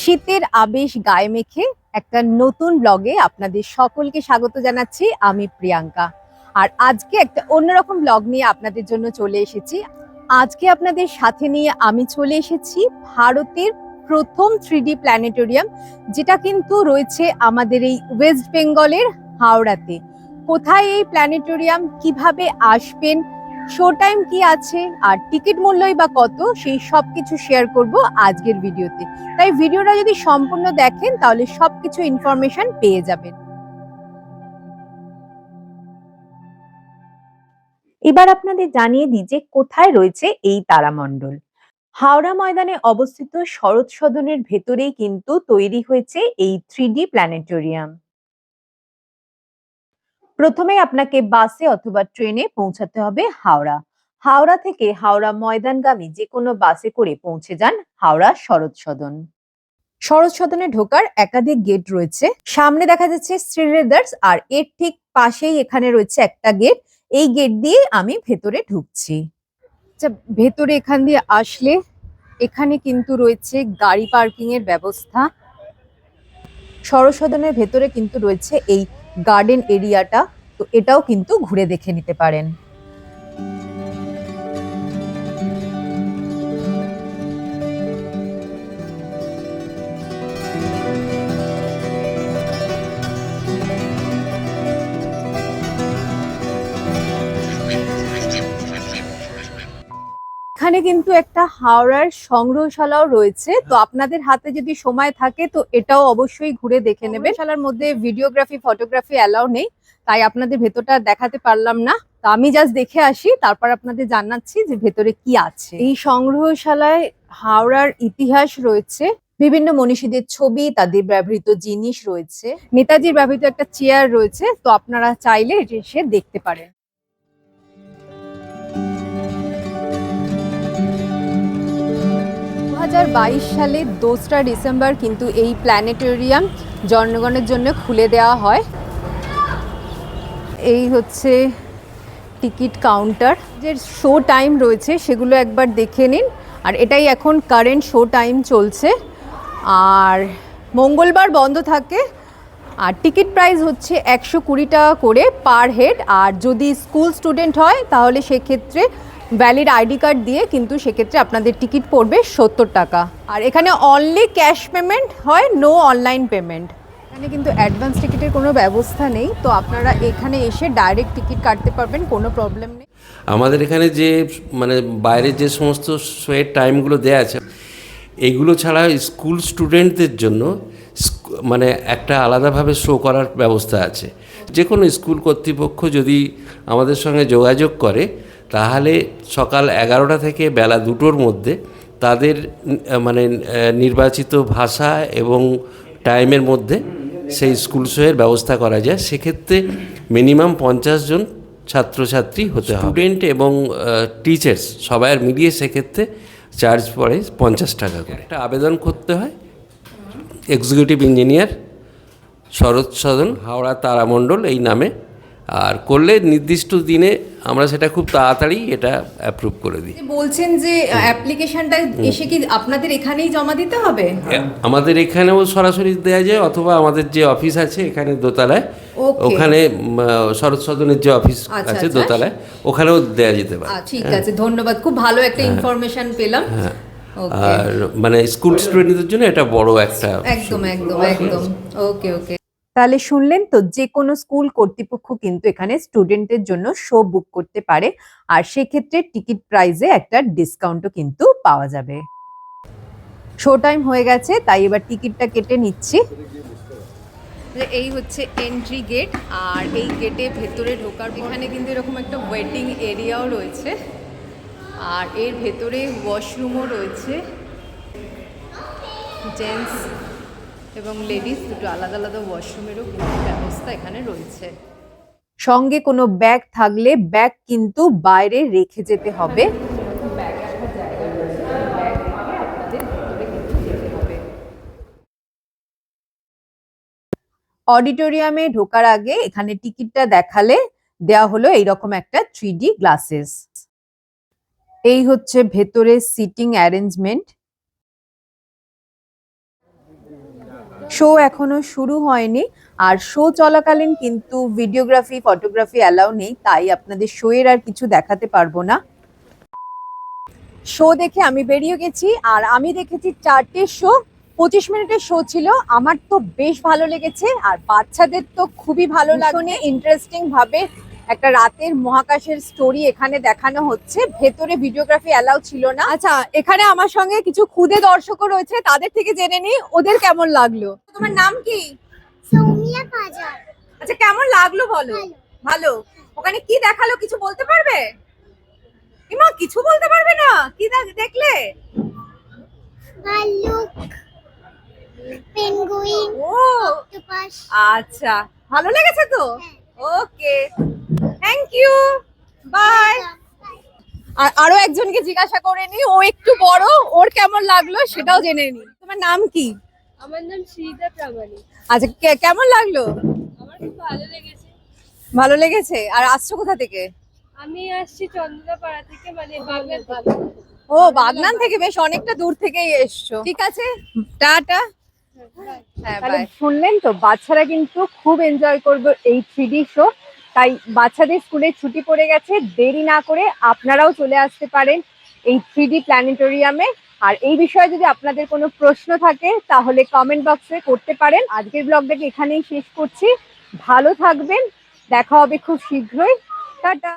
শীতের আবেশ গায়ে মেখে একটা নতুন ব্লগে আপনাদের সকলকে স্বাগত জানাচ্ছি, আমি প্রিয়াঙ্কা। আর আজকে একটা অন্যরকম ব্লগ নিয়ে আপনাদের জন্য চলে এসেছি। আজকে আপনাদের সাথে নিয়ে আমি চলে এসেছি ভারতের প্রথম থ্রি প্ল্যানেটোরিয়াম, যেটা কিন্তু রয়েছে আমাদের এই ওয়েস্ট বেঙ্গলের হাওড়াতে। কোথায় এই প্ল্যানেটোরিয়াম, কীভাবে আসবেন শো টাইম কি আছে, আর টিকিট মূল্যই বা কত, সেই সব কিছু শেয়ার করব আজকের ভিডিওতে। তাই ভিডিওটা যদি সম্পূর্ণ দেখেন, তাহলে সবকিছু ইনফরমেশন পেয়ে যাবেন। এবার আপনাদের জানিয়ে দিই যে কোথায় রয়েছে এই তারামণ্ডল। হাওড়া ময়দানে অবস্থিত শরৎ সদনের ভেতরেই কিন্তু তৈরি হয়েছে এই থ্রি ডি প্ল্যানেটোরিয়াম প্রথমে আপনাকে বাসে অথবা ট্রেনে পৌঁছাতে হবে হাওড়া। হাওড়া থেকে হাওড়া ময়দানগামী যে কোনো বাসে করে পৌঁছে যান হাওড়া শরৎ সদন। শরৎ সদনে ঢোকার একাধিক গেট রয়েছে। সামনে দেখা যাচ্ছে শ্রীলেদার্স আর এর ঠিক পাশেই এখানে রয়েছে একটা গেট। এই গেট দিয়ে আমি ভেতরে ঢুকছি। আচ্ছা ভেতরে এখান দিয়ে আসলে এখানে কিন্তু রয়েছে গাড়ি পার্কিং এর ব্যবস্থা। শরৎ সদনের ভেতরে কিন্তু রয়েছে এই গার্ডেন এরিয়াটা তো এটাও কিন্তু ঘুরে দেখে নিতে পারেন। এখানে কিন্তু একটা হাওড়ার সংগ্রহশালাও রয়েছে। তো আপনাদের হাতে যদি সময় থাকে, তো এটাও অবশ্যই ঘুরে দেখে নেবেন। শালার মধ্যে ভিডিওগ্রাফি, ফটোগ্রাফি অ্যালাউ নেই, তাই আপনাদের ভেতরটা দেখাতে পারলাম না। তো আমি জাস্ট দেখে আসি, তারপর আপনাদের জানাচ্ছি যে ভেতরে কি আছে। এই সংগ্রহশালায় হাওড়ার ইতিহাস রয়েছে, বিভিন্ন মনীষীদের ছবি, তাদের ব্যবহৃত জিনিস রয়েছে। নেতাজির ব্যবহৃত একটা চেয়ার রয়েছে, তো আপনারা চাইলে এসে দেখতে পারেন। সালে দোসরা ডিসেম্বর কিন্তু এই প্ল্যানেটোরিয়াম জনগণের জন্য খুলে দেওয়া হয়। এই হচ্ছে টিকিট কাউন্টার। যে শো টাইম রয়েছে সেগুলো একবার দেখে নিন। আর এটাই এখন কারেন্ট শো টাইম চলছে। আর মঙ্গলবার বন্ধ থাকে। আর টিকিট প্রাইস হচ্ছে একশো কুড়ি টাকা করে পার হেড। আর যদি স্কুল স্টুডেন্ট হয় তাহলে সেক্ষেত্রে ভ্যালিড আইডি কার্ড দিয়ে কিন্তু সেক্ষেত্রে আপনাদের টিকিট পড়বে সত্তর টাকা। আর এখানে অনলি ক্যাশ পেমেন্ট হয় নো অনলাইন পেমেন্ট এখানে কিন্তু অ্যাডভান্স টিকিটের কোনো ব্যবস্থা নেই, তো আপনারা এখানে এসে ডাইরেক্ট টিকিট কাটতে পারবেন, কোনো প্রবলেম নেই। আমাদের এখানে যে মানে বাইরে যে সমস্ত শোয়ের টাইমগুলো দেওয়া আছে, এগুলো ছাড়া স্কুল স্টুডেন্টদের জন্য মানে একটা আলাদাভাবে শো করার ব্যবস্থা আছে। যে কোনো স্কুল কর্তৃপক্ষ যদি আমাদের সঙ্গে যোগাযোগ করে তাহলে সকাল এগারোটা থেকে বেলা দুটোর মধ্যে তাদের মানে নির্বাচিত ভাষা এবং টাইমের মধ্যে সেই স্কুল শোয়ের ব্যবস্থা করা যায়। সেক্ষেত্রে মিনিমাম পঞ্চাশ জন ছাত্রছাত্রী হতে হবে। স্টুডেন্ট এবং টিচার্স সবাই মিলিয়ে সেক্ষেত্রে চার্জ পড়ে পঞ্চাশ টাকা করে। একটা আবেদন করতে হয়। এক্সিকিউটিভ ইঞ্জিনিয়ার শরৎ সদন হাওড়া তারামণ্ডল এই নামে আর করলে নির্দিষ্ট দিনে আমরা সেটা খুব তাড়াতাড়ি এটা অ্যাপ্রুভ করে দিই। বলছেন যে অ্যাপ্লিকেশনটা এসে কি আপনাদের এখানেই জমা দিতে হবে? আমাদের এখানেও সরাসরি দেওয়া যায় অথবা আমাদের যে অফিস আছে এখানে দোতলায় ওখানে শরৎ সদনের যে অফিস আচ্ছা, আছে আচ্ছা। দোতলায় ওখানেও দেওয়া যেতে পারে। ঠিক আছে ধন্যবাদ খুব ভালো একটা ইনফরমেশন পেলাম। আর মানে স্কুল স্টুডেন্টদের জন্য এটা বড় একটা একদম একদম একদম। ওকে ওকে। তাহলে শুনলেন তো, যে কোনো স্কুল কর্তৃপক্ষ কিন্তু এখানে স্টুডেন্টের জন্য শো বুক করতে পারে। আর সেক্ষেত্রে টিকিট প্রাইসে একটা ডিসকাউন্টও কিন্তু পাওয়া যাবে। শো টাইম হয়ে গেছে, তাই এবার টিকিটটা কেটে নিচ্ছি। এই হচ্ছে এন্ট্রি গেট আর এই গেটে ভেতরে ঢোকার, এখানে কিন্তু এরকম একটা ওয়েটিং এরিয়াও রয়েছে। আর এর ভেতরে ওয়াশরুমও রয়েছে। জেন্টস এবং লেডিস দুটো আলাদা আলাদা ওয়াশরুমেরও ব্যবস্থা এখানে রয়েছে। সঙ্গে কোনো ব্যাগ থাকলে ব্যাগ কিন্তু বাইরে রেখে যেতে হবে। অডিটোরিয়ামে ঢোকার আগে এখানে টিকিটটা দেখালে দেওয়া হলো এইরকম একটা থ্রি গ্লাসেস। এই হচ্ছে ভেতরে সিটিং অ্যারেঞ্জমেন্ট। শো এখনও শুরু হয়নি। আর শো চলাকালীন কিন্তু ভিডিওগ্রাফি ফটোগ্রাফি অ্যালাউ নেই তাই আপনাদের শো এর আর কিছু দেখাতে পারব না। শো দেখে আমি বেরিয়ে গেছি আর আমি দেখেছি চারটে শো পঁচিশ মিনিটের শো ছিল আমার তো বেশ ভালো লেগেছে আর বাচ্চাদের তো খুবই ভালো লাগছে। ইন্টারেস্টিং ভাবে একটা রাতের মহাকাশের স্টোরি এখানে দেখানো হচ্ছে। ভেতরে ভিডিওগ্রাফি অ্যালাউ ছিল না। আচ্ছা এখানে আমার সঙ্গে কিছু খুদে দর্শকও রয়েছে। তাদের থেকে জেনে নি ওদের কেমন লাগল? তোমার নাম কি? সৌমিয়া কাজল আচ্ছা কেমন লাগল বলো? ভালো। ওখানে কি দেখাল কিছু বলতে পারবে? ইমা কিছু বলতে পারবে না? কি দেখ- দেখলে? ভাল্লুক পেঙ্গুইন ও। অক্টোপাস। আচ্ছা ভালো লেগেছে তো? ওকে থ্যাংক ইউ বাই আর আরও একজনকে জিজ্ঞাসা করে নি ও একটু বড় ওর কেমন লাগল সেটাও জেনে নি। তোমার নাম কি? আমার নাম শ্রীদা প্রামাণিক। আচ্ছা কেমন লাগল? আমার খুব ভালো লেগেছে। ভালো লেগেছে? আর আসছো কোথা থেকে? আমি আসছি চন্দ্রপাড়া থেকে মানে বাগনান ও বাগনান থেকে বেশ অনেকটা দূর থেকেই এসছো। ঠিক আছে? টাটা। হ্যাঁ তাহলে শুনলেন তো বাচ্চারা কিন্তু খুব এনজয় করবে এই থ্রি শো তাই বাচ্চাদের স্কুলে ছুটি পড়ে গেছে, দেরি না করে আপনারাও চলে আসতে পারেন এই থ্রি প্ল্যানেটোরিয়ামে আর এই বিষয়ে যদি আপনাদের কোনো প্রশ্ন থাকে, তাহলে কমেন্ট বক্সে করতে পারেন। আজকের ব্লগটাকে এখানেই শেষ করছি। ভালো থাকবেন। দেখা হবে খুব শীঘ্রই। টাটা।